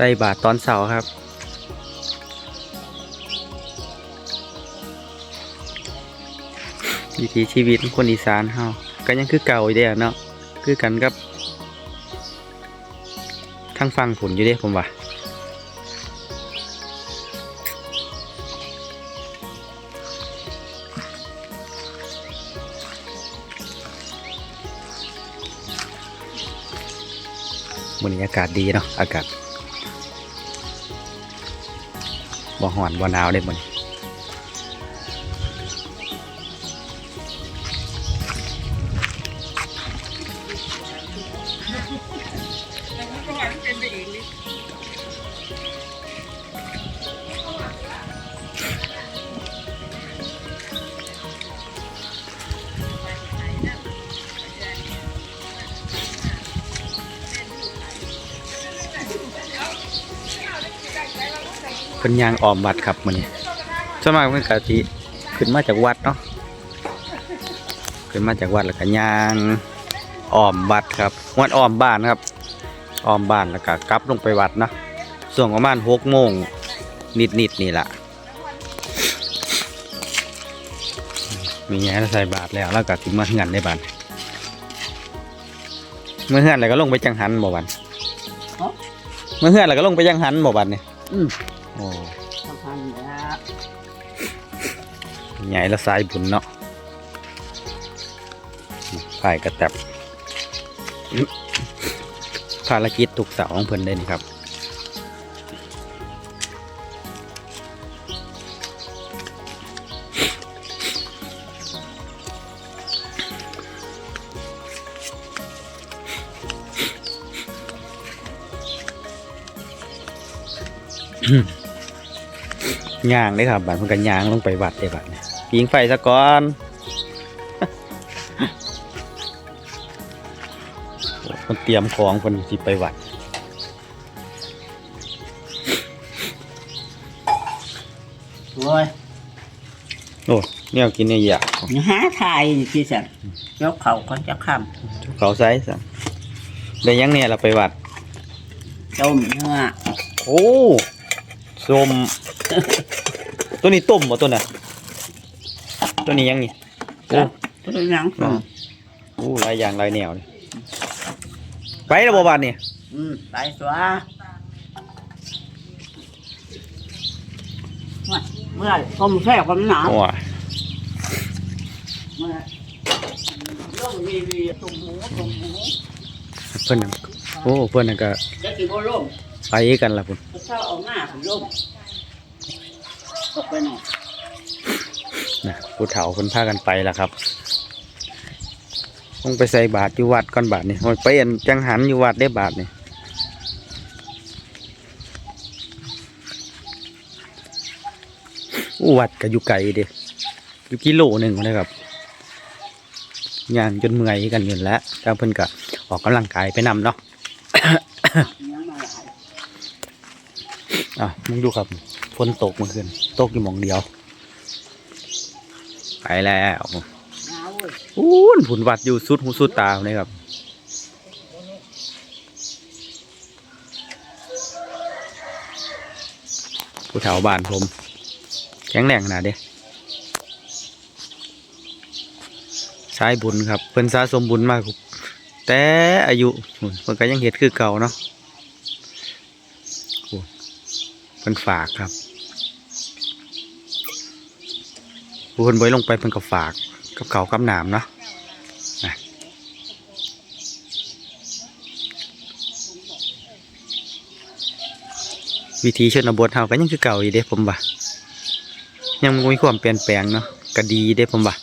ส่บาตรตอนเสาร์ครับ วิถีชีวิตคนอีสานเฮาก็ยังคือเก่าอยู่เด้อเนาะคือกันกับทั้งฟังผลอยู่เด้ผมว่าวันนี้อากาศดีเนาะอากาศ บ่หอนบ่หนาวได้หมดเพิ่นยางออมวัดครับมื้อนี้ส่วนมากเพิ่นก็สิขึ้นมาจากวัดเนาะขึ้นมาจากวัดแล้วก็ยางอ้อมวัดครับวัดอ้อมบ้านครับอ้อมบ้านแล้วก็กลับลงไปวัดเนาะช่วงประมาณ6โมงนิดๆนี่ล่ะมีแง่ใส่บาทแล้วแล้วก็สิมาเฮือนในบ้านเมื่อเฮือนแล้วก็ลงไปจังหันบ่วันเมื่อเฮือนแล้วก็ลงไปจังหันบ่วันนี่อืมโอ้สำคัญแล้วใหญ่ละสายบุญเนาะฝ่ายกระแตบภารกิจทุกเสาของเพิ่นเด่นครับ ย่างได้ครับบัดเพิ่นก็ย่างลงไปวัดได้บัดเนี่ยปิงไฟซะก่อนโอ้เพิ่นเตรียมของเพิ่นสิไปวัดโอ้ยโอ้เนี่ยกินเนี่ยอยากหาทายนี่ที่สันยกเขาก็จะข้เขาใส่ซะได้ยังเนี่ยเราไปวัดำต้มเนื้อโอ้ส้ม ตัวนี้ต้มบ่ตัวน่ะตัวนี้ยังนี่โอ้ตัวยังอืมโอ้หลายอย่างหลายแนวเลยไปแล้วบ่บาดนี่อืมไปตัวเมื่อต้มแซ่บกันหนาโอ้ยเมื่อต้มวีวีต้มหมูต้มหมูเพิ่นน่ะโอ้เพิ่นน่ะก็จะกินบ่ร่มไปกันล่ะพุ่นเช้าเอาหน้าผมร่ม ตกไปหน่อยนะผู้เฒ่าคนพากันไปแล้วครับต้องไปใส่บาตรอยู่วัดก่อนบาทนี่ไปอันจังหันอยู่วัดได้บาทนี่อุวัดก็อยู่ไกลเด้อยู่กิโลหนึ่งนะครับย่างจนเมื่อยกันอยู่แล้วแต่เพิ่นก็ออกกำลังกายไปนำเนาะอะมึงดูครับฝนตกเมื่อคืน ตกอยู่หมองเดียว ไปแล้วหนาวเว้ยอู้นผุนวัดอยู่สุดหูสุดตาเลยครับผู้เฒ่าบ้านผม แข็งแรงขนาดเด้ใช้บุญครับเพิ่นสะสมบุญมากครับแต่อายุโอ้ยเพิ่นก็ยังเฮ็ดคือเก่าเนาะโอ้ยเพิ่นฝากครับ ผู้คนบ่อยลงไปเพิ่นก็ฝากกับเขากับหนามเนาะวิธีชนบทเฮาก็ยังคือเก่าอยู่เด้ผมว่ายังมีความเปลี่ยนแปลงเนาะก็ดีเด้ผมว่า